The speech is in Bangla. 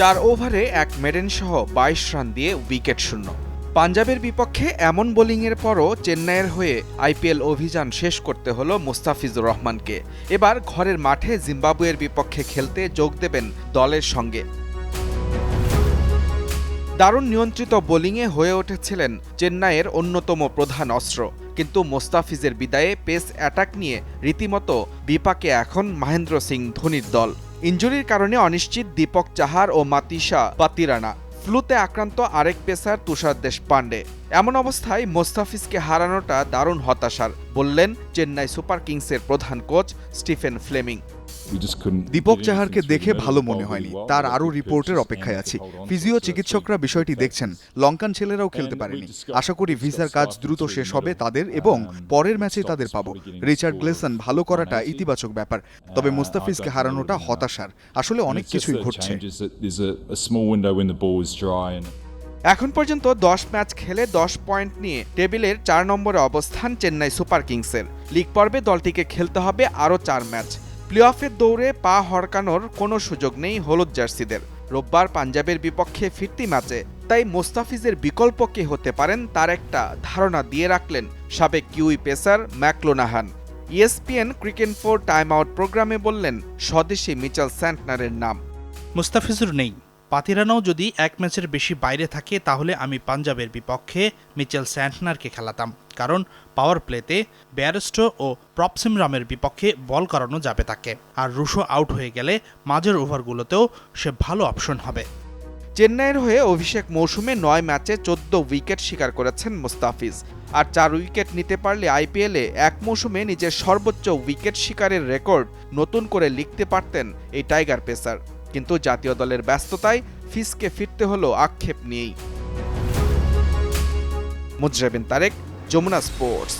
চার ওভারে এক মেডেন সহ বাইশ রান দিয়ে উইকেট শূন্য। পাঞ্জাবের বিপক্ষে এমন বোলিংয়ের পরও চেন্নাইয়ের হয়ে আইপিএল অভিযান শেষ করতে হলো মুস্তাফিজুর রহমানকে। এবার ঘরের মাঠে জিম্বাবুয়ের বিপক্ষে খেলতে যোগ দেবেন দলের সঙ্গে। দারুণ নিয়ন্ত্রিত বোলিংয়ে হয়ে উঠেছিলেন চেন্নাইয়ের অন্যতম প্রধান অস্ত্র। কিন্তু মোস্তাফিজের বিদায়ে পেস অ্যাটাক নিয়ে রীতিমতো বিপাকে এখন মহেন্দ্র সিং ধোনির দল। ইঞ্জুরির কারণে অনিশ্চিত দীপক চাহার ও মাতিশা পাতিরানা। ফ্লুতে আক্রান্ত আরেক পেসার তুষার দেশপান্ডে এমন অবস্থায় মোস্তাফিজকে হারানোটা দারুণ হতাশার বললেন চেন্নাই সুপার কিংসের প্রধান কোচ স্টিফেন ফ্লেমিং। দীপক চাহারকে দেখে ভালো মনে হয়নি। তার আরও রিপোর্টের অপেক্ষায় আছি। ফিজিও চিকিৎসকরা বিষয়টি দেখছেন। লঙ্কান ছেলেরাও খেলতে পারেনি। আশা করি ভিসার কাজ দ্রুত শেষ হবে তাদের এবং পরের ম্যাচে তাদের পাবো। রিচার্ড গ্লেসন ভালো করাটা ইতিবাচক ব্যাপার। তবে মুস্তাফিজকে হারানোটা হতাশার। আসলে অনেক কিছুই ঘটছে। এখন পর্যন্ত দশ ম্যাচ খেলে দশ পয়েন্ট নিয়ে টেবিলের চার নম্বরে অবস্থান চেন্নাই সুপার কিংসের। লিগ পর্বে দলটিকে খেলতে হবে আরও চার ম্যাচ। প্লে অফের দৌড়ে পা হড়কানোর কোনো সুযোগ নেই হলুদ জার্সিদের। রোববার পাঞ্জাবের বিপক্ষে ফিরতি ম্যাচে, তাই মোস্তাফিজের বিকল্প কে হতে পারেন তার একটা ধারণা দিয়ে রাখলেন সাবেক Kiwi pacer McClenaghan. ESPN cricket four time out প্রোগ্রামে বললেন, স্বদেশি মিচেল স্যান্টনারের নাম। মুস্তাফিজুর নেই। পাতিরানাও যদি এক ম্যাচের বেশি বাইরে থাকে, তাহলে আমি পাঞ্জাবের বিপক্ষে মিচেল স্যান্টনারকে খেলাতাম। কারণ পাওয়ার প্লেতে ব্যারস্টো ও প্রপসিমরামের বিপক্ষে বল করানো যাবে তাকে। আর রুশো আউট হয়ে গেলে মাঝের ওভারগুলোতেও সে ভালো অপশন হবে। চেন্নাইয়ের হয়ে অভিষেক মৌসুমে নয় ম্যাচে চোদ্দ উইকেট শিকার করেছেন মুস্তাফিজ। আর চার উইকেট নিতে পারলে আইপিএলে এক মৌসুমে নিজের সর্বোচ্চ উইকেট শিকারের রেকর্ড নতুন করে লিখতে পারতেন এই টাইগার পেসার। কিন্তু জাতীয় দলের ব্যস্ততায় ফিসকে ফিরতে হলো আক্ষেপ নিয়েই। মুজরাবিন তারেক যমুনা স্পোর্টস।